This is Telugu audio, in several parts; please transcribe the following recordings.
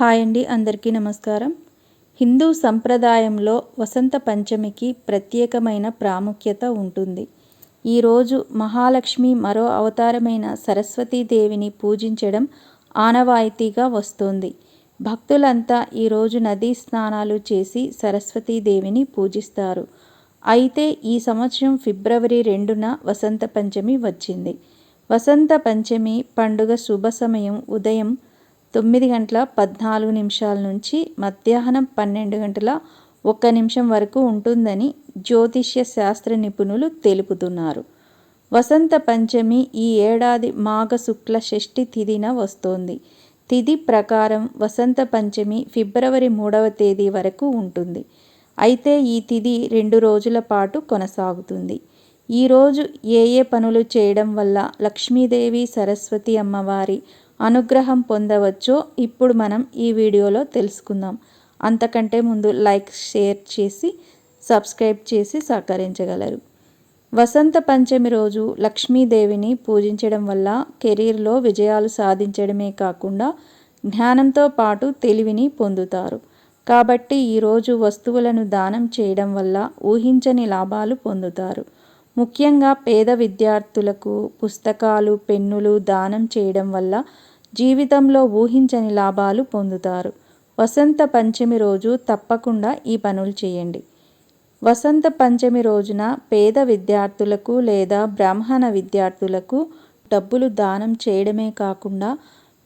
హాయ్ అండి అందరికీ నమస్కారం. హిందూ సంప్రదాయంలో వసంత పంచమికి ప్రత్యేకమైన ప్రాముఖ్యత ఉంటుంది. ఈరోజు మహాలక్ష్మి మరో అవతారమైన సరస్వతీదేవిని పూజించడం ఆనవాయితీగా వస్తోంది. భక్తులంతా ఈరోజు నదీ స్నానాలు చేసి సరస్వతీదేవిని పూజిస్తారు. అయితే ఈ సంవత్సరం ఫిబ్రవరి రెండున వసంత పంచమి వచ్చింది. వసంత పంచమి పండుగ శుభ సమయం ఉదయం తొమ్మిది గంటల పద్నాలుగు నిమిషాల నుంచి మధ్యాహ్నం పన్నెండు గంటల ఒక్క నిమిషం వరకు ఉంటుందని జ్యోతిష్య శాస్త్ర నిపుణులు తెలుపుతున్నారు. వసంత పంచమి ఈ ఏడాది మాఘ శుక్ల షష్ఠి తిథిన వస్తోంది. తిథి ప్రకారం వసంత పంచమి ఫిబ్రవరి మూడవ తేదీ వరకు ఉంటుంది. అయితే ఈ తిథి రెండు రోజుల పాటు కొనసాగుతుంది. ఈరోజు ఏ ఏ పనులు చేయడం వల్ల లక్ష్మీదేవి సరస్వతి అమ్మవారి అనుగ్రహం పొందవచ్చో ఇప్పుడు మనం ఈ వీడియోలో తెలుసుకుందాం. అంతకంటే ముందు లైక్ షేర్ చేసి సబ్స్క్రైబ్ చేసి సహకరించగలరు. వసంత పంచమి రోజు లక్ష్మీదేవిని పూజించడం వల్ల కెరీర్లో విజయాలు సాధించడమే కాకుండా జ్ఞానంతో పాటు తెలివిని పొందుతారు. కాబట్టి ఈరోజు వస్తువులను దానం చేయడం వల్ల ఊహించని లాభాలు పొందుతారు. ముఖ్యంగా పేద విద్యార్థులకు పుస్తకాలు పెన్నులు దానం చేయడం వల్ల జీవితంలో ఊహించని లాభాలు పొందుతారు. వసంత పంచమి రోజు తప్పకుండా ఈ పనులు చేయండి. వసంత పంచమి రోజున పేద విద్యార్థులకు లేదా బ్రాహ్మణ విద్యార్థులకు డబ్బులు దానం చేయడమే కాకుండా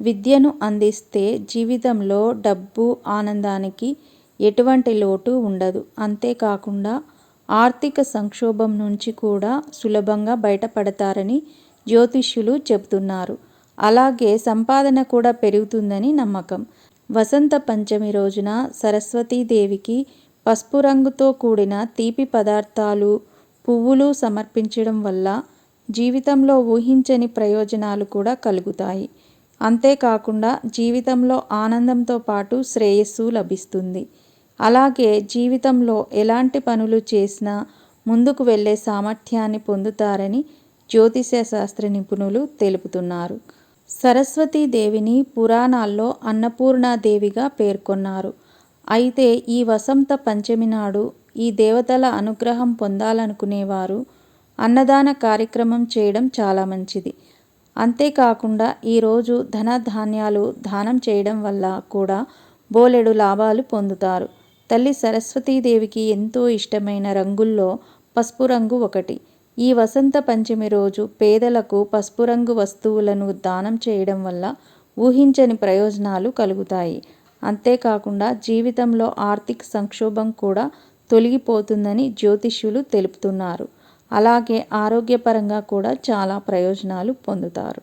విద్యను అందిస్తే జీవితంలో డబ్బు ఆనందానికి ఎటువంటి లోటు ఉండదు. అంతేకాకుండా ఆర్థిక సంక్షోభం నుంచి కూడా సులభంగా బయటపడతారని జ్యోతిష్యులు చెబుతున్నారు. అలాగే సంపాదన కూడా పెరుగుతుందని నమ్మకం. వసంత పంచమి రోజున సరస్వతీదేవికి పసుపు రంగుతో కూడిన తీపి పదార్థాలు పువ్వులు సమర్పించడం వల్ల జీవితంలో ఊహించని ప్రయోజనాలు కూడా కలుగుతాయి. అంతేకాకుండా జీవితంలో ఆనందంతో పాటు శ్రేయస్సు లభిస్తుంది. అలాగే జీవితంలో ఎలాంటి పనులు చేసినా ముందుకు వెళ్ళే సామర్థ్యాన్ని పొందుతారని జ్యోతిష శాస్త్ర నిపుణులు తెలుపుతున్నారు. సరస్వతీదేవిని పురాణాల్లో అన్నపూర్ణాదేవిగా పేర్కొన్నారు. అయితే ఈ వసంత పంచమి నాడు ఈ దేవతల అనుగ్రహం పొందాలనుకునేవారు అన్నదాన కార్యక్రమం చేయడం చాలా మంచిది. అంతేకాకుండా ఈరోజు ధన ధాన్యాలు దానం చేయడం వల్ల కూడా బోలెడు లాభాలు పొందుతారు. తల్లి సరస్వతీదేవికి ఎంతో ఇష్టమైన రంగుల్లో పసుపు రంగు ఒకటి. ఈ వసంత పంచమి రోజు పేదలకు పసుపు రంగు వస్తువులను దానం చేయడం వల్ల ఊహించని ప్రయోజనాలు కలుగుతాయి. అంతేకాకుండా జీవితంలో ఆర్థిక సంక్షోభం కూడా తొలగిపోతుందని జ్యోతిష్యులు తెలుపుతున్నారు. అలాగే ఆరోగ్యపరంగా కూడా చాలా ప్రయోజనాలు పొందుతారు.